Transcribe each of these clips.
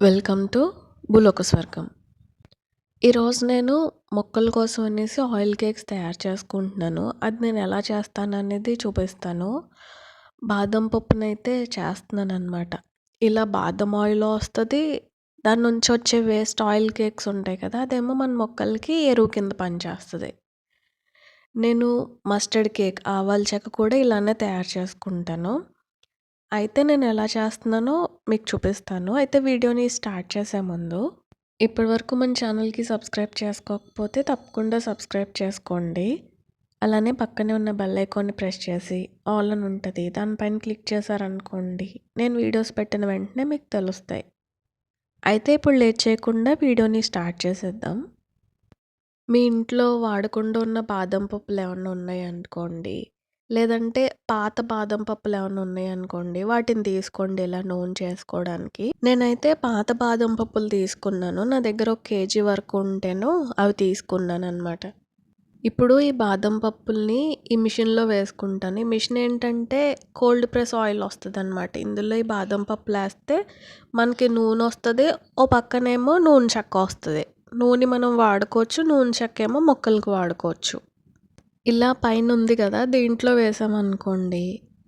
Welcome to భూలోక స్వర్గం. ఈరోజు నేను మొక్కల కోసం అనేసి ఆయిల్ కేక్స్ తయారు చేసుకుంటున్నాను. అది నేను ఎలా చేస్తాను అనేది చూపిస్తాను. బాదం పప్పునైతే చేస్తున్నాను అనమాట ఇలా బాదం ఆయిల్ వస్తుంది దాని నుంచి వచ్చే వేస్ట్ ఆయిల్ కేక్స్ ఉంటాయి కదా అదేమో మన మొక్కలకి ఎరువు కింద పనిచేస్తుంది. నేను మస్టర్డ్ కేక్ ఆవాల చెక్క కూడా ఇలానే తయారు చేసుకుంటాను. అయితే నేను ఎలా చేస్తున్నానో మీకు చూపిస్తాను. అయితే వీడియోని స్టార్ట్ చేసే ముందు ఇప్పటి వరకు మన ఛానల్కి సబ్స్క్రైబ్ చేసుకోకపోతే తప్పకుండా సబ్స్క్రైబ్ చేసుకోండి. అలానే పక్కనే ఉన్న బెల్ ఐకాన్ని ప్రెస్ చేసి ఆల్ అని ఉంటుంది దానిపైన క్లిక్ చేశారనుకోండి నేను వీడియోస్ పెట్టిన వెంటనే మీకు తెలుస్తాయి. అయితే ఇప్పుడు లేట్ చేయకుండా వీడియోని స్టార్ట్ చేసేద్దాం. మీ ఇంట్లో వాడకుండా ఉన్న బాదం పప్పులు ఏమన్నా ఉన్నాయనుకోండి లేదంటే పాత బాదం పప్పులు ఏమైనా ఉన్నాయనుకోండి వాటిని తీసుకోండి ఇలా నూనె చేసుకోవడానికి. నేనైతే పాత బాదం పప్పులు తీసుకున్నాను. నా దగ్గర ఒక కేజీ వరకు ఉంటేను అవి తీసుకున్నాను అనమాట ఇప్పుడు ఈ బాదం పప్పుల్ని ఈ మిషన్లో వేసుకుంటాను. ఈ మిషన్ ఏంటంటే కోల్డ్ ప్రెస్ ఆయిల్ వస్తుంది అనమాట ఇందులో ఈ బాదం పప్పులు వేస్తే మనకి నూనె వస్తుంది ఓ పక్కనేమో నూనె చెక్క వస్తుంది. నూనె మనం వాడుకోవచ్చు నూనె చెక్క ఏమో మొక్కలకు వాడుకోవచ్చు. ఇలా పైన ఉంది కదా దీంట్లో వేసామనుకోండి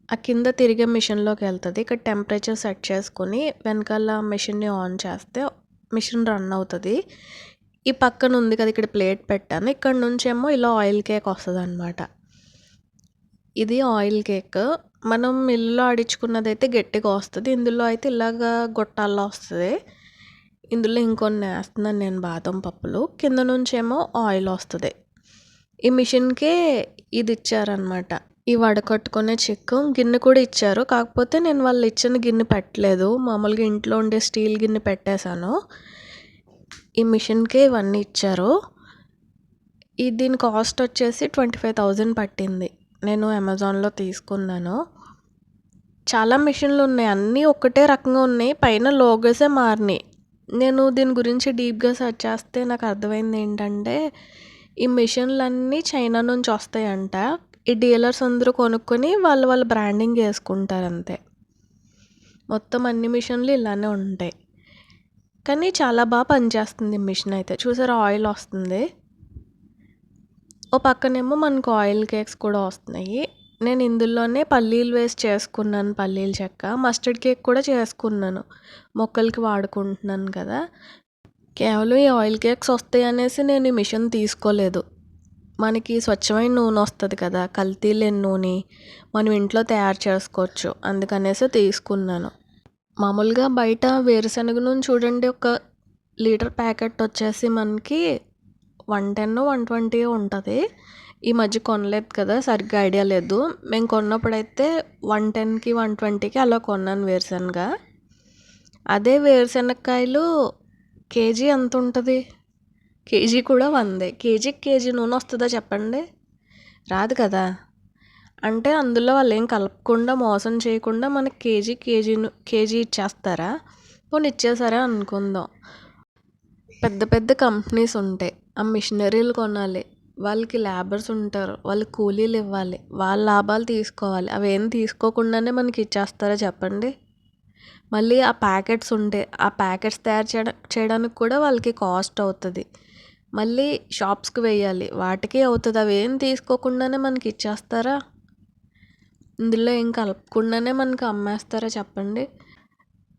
ఆ కింద తిరిగే మిషన్లోకి వెళ్తుంది. ఇక్కడ టెంపరేచర్ సెట్ చేసుకొని వెనకాల మిషన్ని ఆన్ చేస్తే మిషన్ రన్ అవుతుంది. ఈ పక్కన ఉంది కదా ఇక్కడ ప్లేట్ పెట్టాను. ఇక్కడ నుంచి ఏమో ఇలా ఆయిల్ కేక్ వస్తుంది అనమాట ఇది ఆయిల్ కేక్. మనం మిల్లులో ఆడించుకున్నది అయితే గట్టిగా వస్తుంది. ఇందులో అయితే ఇలాగా గొట్టాల్లో వస్తుంది. ఇందులో ఇంకొన్ని వేస్తున్నాను నేను బాదం పప్పులు. కింద నుంచి ఏమో ఆయిల్ వస్తుంది. ఈ మిషన్కే ఇది ఇచ్చారనమాట ఈ వడకట్టుకునే చెక్కు గిన్నె కూడా ఇచ్చారు. కాకపోతే నేను వాళ్ళు ఇచ్చిన గిన్నె పెట్టలేదు. మామూలుగా ఇంట్లో ఉండే స్టీల్ గిన్నె పెట్టేశాను. ఈ మిషన్కే ఇవన్నీ ఇచ్చారు. ఈ దీని కాస్ట్ వచ్చేసి ట్వంటీ ఫైవ్ థౌజండ్ పట్టింది. నేను అమెజాన్లో తీసుకున్నాను. చాలా మిషన్లు ఉన్నాయి. అన్నీ ఒకటే రకంగా ఉన్నాయి. పైన లోగోసే మారినాయి. నేను దీని గురించి డీప్గా సెర్చ్ చేస్తే నాకు అర్థమైంది ఏంటంటే ఈ మిషన్లన్నీ చైనా నుంచి వస్తాయంట. ఈ డీలర్స్ అందరూ కొనుక్కొని వాళ్ళు వాళ్ళ బ్రాండింగ్ వేసుకుంటారు అంతే మొత్తం అన్ని మిషన్లు ఇలానే ఉంటాయి. కానీ చాలా బాగా పనిచేస్తుంది మిషన్ అయితే. చూసారా ఆయిల్ వస్తుంది. ఓ పక్కనేమో మనకు ఆయిల్ కేక్స్ కూడా వస్తున్నాయి. నేను ఇందులోనే పల్లీలు వేసి చేసుకున్నాను పల్లీల చెక్క. మస్టర్డ్ కేక్ కూడా చేసుకున్నాను. మొక్కలకి వాడుకుంటున్నాను కదా. కేవలం ఈ ఆయిల్ కేక్స్ వస్తాయి అనేసి నేను ఈ మిషన్ తీసుకోలేదు. మనకి స్వచ్ఛమైన నూనె వస్తుంది కదా కల్తీ లేని నూనె మనం ఇంట్లో తయారు చేసుకోవచ్చు అందుకనేసి తీసుకున్నాను. మామూలుగా బయట వేరుశనగ నూనె చూడండి ఒక లీటర్ ప్యాకెట్ వచ్చేసి మనకి వన్ టెన్ వన్ ట్వంటీ ఉంటుంది. ఈ మధ్య కొనలేదు కదా సరిగ్గా ఐడియా లేదు. మేము కొన్నప్పుడైతే వన్ టెన్కి వన్ ట్వంటీకి అలా కొన్నాను వేరుశనగ. అదే వేరుశనగకాయలు కేజీ ఎంత ఉంటుంది కేజీ కూడా వందే. కేజీకి కేజీ నూనె వస్తుందా చెప్పండి? రాదు కదా. అంటే అందులో వాళ్ళు ఏం కలపకుండా మోసం చేయకుండా మనకి కేజీ కేజీ కేజీ ఇచ్చేస్తారా? పోనీ ఇచ్చేసారా అనుకుందాం. పెద్ద పెద్ద కంపెనీస్ ఉంటాయి. ఆ మిషనరీలు కొనాలి. వాళ్ళకి లేబర్స్ ఉంటారు. వాళ్ళకి కూలీలు ఇవ్వాలి. వాళ్ళ లాభాలు తీసుకోవాలి. అవి ఏం తీసుకోకుండానే మనకి ఇచ్చేస్తారా చెప్పండి? మళ్ళీ ఆ ప్యాకెట్స్ ఉంటే ఆ ప్యాకెట్స్ తయారు చేయడం చేయడానికి కూడా వాళ్ళకి కాస్ట్ అవుతుంది. మళ్ళీ షాప్స్కి వేయాలి వాటికి అవుతుంది. అవి ఏం తీసుకోకుండానే మనకి ఇచ్చేస్తారా? ఇందులో ఏం కలపకుండానే మనకి అమ్మేస్తారా చెప్పండి?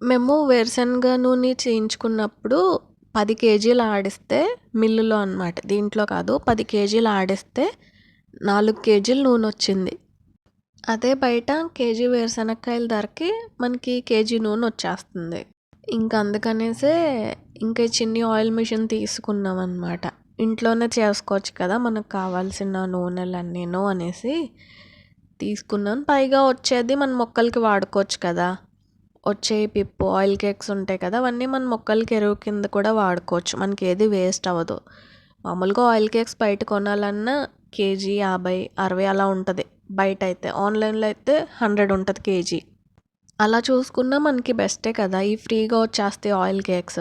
మేము వేరుశనగ నూనె చేయించుకున్నప్పుడు పది కేజీలు ఆడిస్తే మిల్లులో అనమాట దీంట్లో కాదు పది కేజీలు ఆడిస్తే నాలుగు కేజీలు నూనె వచ్చింది. అదే బయట కేజీ వేరుశనక్కాయల ధరకి మనకి కేజీ నూనె వచ్చేస్తుంది. ఇంకా అందుకనేసే ఇంకా చిన్ని ఆయిల్ మిషన్ తీసుకున్నాం అనమాట ఇంట్లోనే చేసుకోవచ్చు కదా మనకు కావాల్సిన నూనెలన్నీను అనేసి తీసుకున్నాను పైగా వచ్చేది మన మొక్కలకి వాడుకోవచ్చు కదా. వచ్చే పిప్పు ఆయిల్ కేక్స్ ఉంటాయి కదా అవన్నీ మన మొక్కలకి ఎరువు కింద కూడా వాడుకోవచ్చు. మనకి ఏది వేస్ట్ అవ్వదు. మామూలుగా ఆయిల్ కేక్స్ బయట కొనాలన్నా కేజీ యాభై అరవై అలా ఉంటుంది. బయట అయితే ఆన్లైన్లో అయితే హండ్రెడ్ ఉంటుంది కేజీ. అలా చూసుకున్నా మనకి బెస్టే కదా ఈ ఫ్రీగా వచ్చేస్తాయి ఆయిల్ కేక్స్.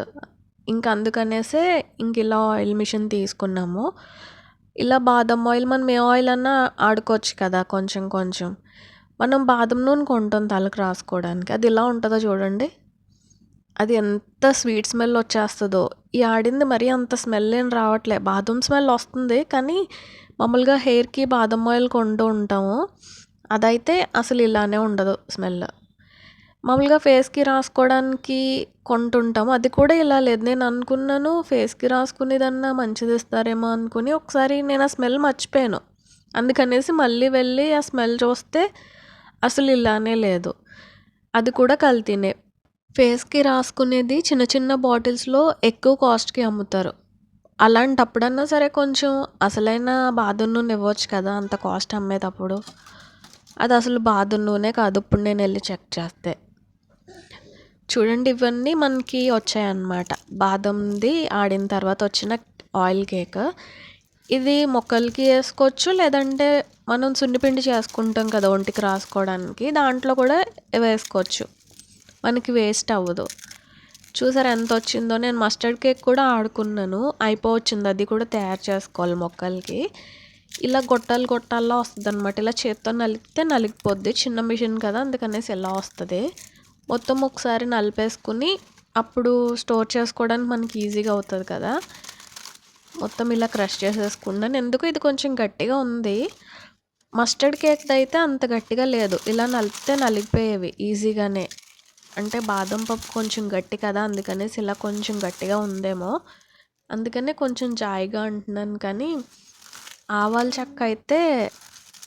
ఇంక అందుకనేసే ఇంక ఇలా ఆయిల్ మిషన్ తీసుకున్నాము. ఇలా బాదం ఆయిల్ మనం ఏ ఆయిల్ అన్నా ఆడుకోవచ్చు కదా కొంచెం కొంచెం. మనం బాదం నూనె కొంటాం తలకు రాసుకోవడానికి. అది ఇలా ఉంటుందో చూడండి. అది ఎంత స్వీట్ స్మెల్ వచ్చేస్తుందో. ఈ ఆడింది మరీ అంత స్మెల్ ఏం రావట్లే. బాదం స్మెల్ వస్తుంది కానీ మామూలుగా హెయిర్కి బాదం ఆయిల్ కొంటూ ఉంటాము. అదైతే అసలు ఇలానే ఉండదు స్మెల్. మామూలుగా ఫేస్కి రాసుకోవడానికి కొంటుంటాము. అది కూడా ఇలా లేదు. నేను అనుకున్నాను ఫేస్కి రాసుకునేదన్నా మంచిది ఇస్తారేమో అనుకుని ఒకసారి నేను ఆ స్మెల్ మర్చిపోయాను. అందుకనేసి మళ్ళీ వెళ్ళి ఆ స్మెల్ చూస్తే అసలు ఇలానే లేదు. అది కూడా కల్తీనే. ఫేస్కి రాసుకునేది చిన్న చిన్న బాటిల్స్లో ఎక్కువ కాస్ట్కి అమ్ముతారు. అలాంటప్పుడన్నా సరే కొంచెం అసలైన బాదం నూనె ఇవ్వచ్చు కదా అంత కాస్ట్ అమ్మేటప్పుడు. అది అసలు బాదం నూనె కాదు ఇప్పుడు నేను వెళ్ళి చెక్ చేస్తే. చూడండి ఇవన్నీ మనకి వచ్చాయన్నమాట. బాదంది ఆడిన తర్వాత వచ్చిన ఆయిల్ కేక్. ఇది మొక్కలకి వేసుకోవచ్చు లేదంటే మనం సున్నిపిండి చేసుకుంటాం కదా ఒంటికి రాసుకోవడానికి. దాంట్లో కూడా వేసుకోవచ్చు. మనకి వేస్ట్ అవ్వదు. చూసారు ఎంత వచ్చిందో? నేను మస్టర్డ్ కేక్ కూడా ఆడుకున్నాను. అయిపోవచ్చింది. అది కూడా తయారు చేసుకోవాలి మొక్కలకి. ఇలా గొట్టాలు గొట్టాల్లో వస్తుంది అనమాట ఇలా చేత్తో నలిగితే నలిగిపోద్ది. చిన్న మిషన్ కదా అందుకనేసి ఇలా వస్తుంది. మొత్తం ఒకసారి నలిపేసుకుని అప్పుడు స్టోర్ చేసుకోవడానికి మనకి ఈజీగా అవుతుంది కదా. మొత్తం ఇలా క్రష్ చేసేసుకున్నాను. ఎందుకు? ఇది కొంచెం గట్టిగా ఉంది. మస్టర్డ్ కేక్ అయితే అంత గట్టిగా లేదు. ఇలా నలిపితే నలిగిపోయేవి ఈజీగానే అంటే బాదం పప్పు కొంచెం గట్టి కదా అందుకనేసి ఇలా కొంచెం గట్టిగా ఉందేమో. అందుకనే కొంచెం జాయిగా అంటున్నాను కానీ ఆవాల చెక్క అయితే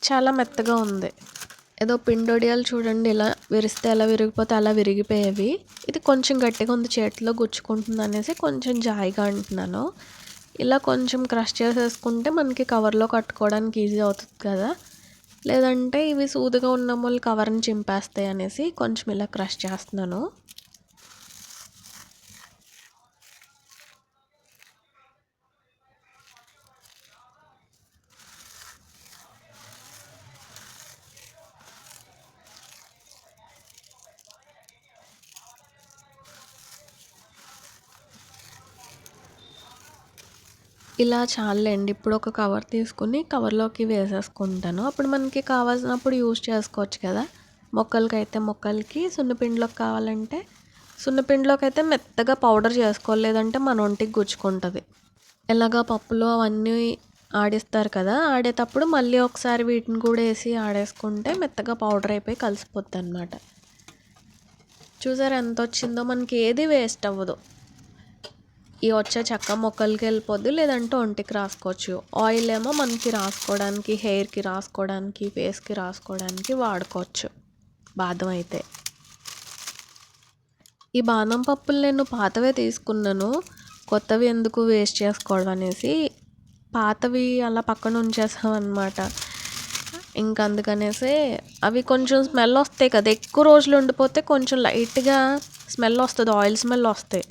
చాలా మెత్తగా ఉంది. ఏదో పిండొడియాలు చూడండి ఇలా విరిస్తే ఎలా విరిగిపోతే అలా విరిగిపోయేవి. ఇది కొంచెం గట్టిగా ఉంది చేతిలో గుచ్చుకుంటుంది అనేసి కొంచెం జాయిగా అంటున్నాను. ఇలా కొంచెం క్రష్ చేసేసుకుంటే మనకి కవర్లో కట్టుకోవడానికి ఈజీ అవుతుంది కదా. లేదంటే ఇవి సూదిగా ఉన్న వాళ్ళు కవర్ని చింపేస్తాయి అనేసి కొంచెం ఇలా క్రష్ చేస్తున్నాను. ఇలా చాలండి ఇప్పుడు ఒక కవర్ తీసుకుని కవర్లోకి వేసేసుకుంటాను. అప్పుడు మనకి కావాల్సినప్పుడు యూజ్ చేసుకోవచ్చు కదా. మొక్కలకి అయితే మొక్కలకి సున్నపిండిలోకి కావాలంటే సున్నపిండిలోకి అయితే మెత్తగా పౌడర్ చేసుకోవాలి. లేదంటే మన ఒంటికి గుచ్చుకుంటుంది. ఎలాగా పప్పులో అవన్నీ ఆడిస్తారు కదా. ఆడేటప్పుడు మళ్ళీ ఒకసారి వీటిని కూడా వేసి ఆడేసుకుంటే మెత్తగా పౌడర్ అయిపోయి కలిసిపోద్ది అనమాట చూసారు ఎంత వచ్చిందో మనకి ఏది వేస్ట్ అవ్వదు. ఈ వచ్చే చెక్క మొక్కలకి వెళ్ళిపోద్ది లేదంటే ఒంటికి రాసుకోవచ్చు. ఆయిల్ ఏమో మనకి రాసుకోవడానికి హెయిర్కి రాసుకోవడానికి ఫేస్కి రాసుకోవడానికి వాడుకోవచ్చు. బాదం అయితే. ఈ బాదం పప్పులు నేను పాతవే తీసుకున్నాను. కొత్తవి ఎందుకు వేస్ట్ చేసుకోవడం అనేసి పాతవి అలా పక్కన ఉంచేసాం అనమాట ఇంకా అందుకనేసి అవి కొంచెం స్మెల్ వస్తాయి కదా. ఎక్కువ రోజులు ఉండిపోతే కొంచెం లైట్గా స్మెల్ వస్తుంది ఆయిల్ స్మెల్ వస్తాయి.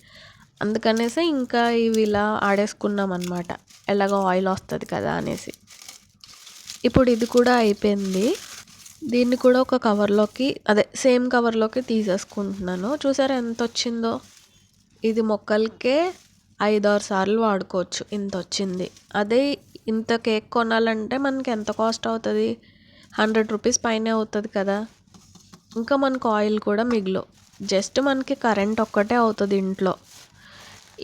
అందుకనేసి ఇంకా ఇవి ఇలా ఆడేసుకున్నాం అనమాట ఎలాగో ఆయిల్ వస్తుంది కదా అనేసి. ఇప్పుడు ఇది కూడా అయిపోయింది. దీన్ని కూడా ఒక కవర్లోకి అదే సేమ్ కవర్లోకి తీసేసుకుంటున్నాను. చూసారా ఎంత వచ్చిందో ఇది మొక్కలకే ఐదారు సార్లు వాడుకోవచ్చు ఇంత వచ్చింది అదే ఇంత కేక్ కొనాలంటే మనకి ఎంత కాస్ట్ అవుతుంది? హండ్రెడ్ రూపీస్ పైనే అవుతుంది కదా. ఇంకా మనకు ఆయిల్ కూడా మిగిలి జస్ట్ మనకి కరెంట్ ఒక్కటే అవుతుంది ఇంట్లో.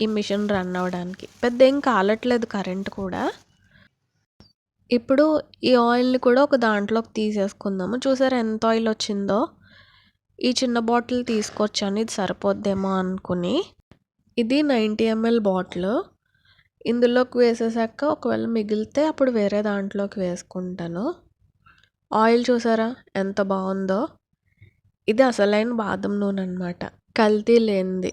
ఈ మిషన్ రన్ అవ్వడానికి పెద్ద ఏం కాలట్లేదు కరెంట్ కూడా. ఇప్పుడు ఈ ఆయిల్ని కూడా ఒక దాంట్లోకి తీసేసుకుందాము. చూసారా ఎంత ఆయిల్ వచ్చిందో? ఈ చిన్న బాటిల్ తీసుకొచ్చాను. ఇది సరిపోద్దేమో అనుకుని. ఇది నైంటీ ఎంఎల్ బాటిల్. ఇందులోకి వేసేసాక ఒకవేళ మిగిలితే అప్పుడు వేరే దాంట్లోకి వేసుకుంటాను. ఆయిల్ చూసారా ఎంత బాగుందో? ఇది అసలైన బాదం నూనె అనమాట కల్తీ లేనిది.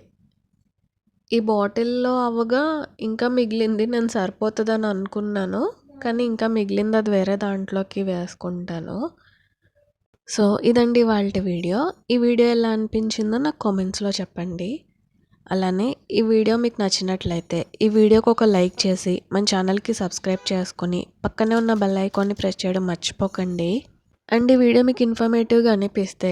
ఈ బాటిల్లో అవ్వగా ఇంకా మిగిలింది నేను సరిపోతుందని అనుకున్నాను. కానీ ఇంకా మిగిలింది అది వేరే దాంట్లోకి వేసుకుంటాను. సో ఇదండి వాళ్ళ వీడియో. ఈ వీడియో ఎలా అనిపించిందో నాకు కామెంట్స్లో చెప్పండి. అలానే ఈ వీడియో మీకు నచ్చినట్లయితే ఈ వీడియోకి ఒక లైక్ చేసి మన ఛానల్కి సబ్స్క్రైబ్ చేసుకొని పక్కనే ఉన్న బెల్ ఐకాన్ని ప్రెస్ చేయడం మర్చిపోకండి. అండ్ ఈ వీడియో మీకు ఇన్ఫర్మేటివ్గా అనిపిస్తే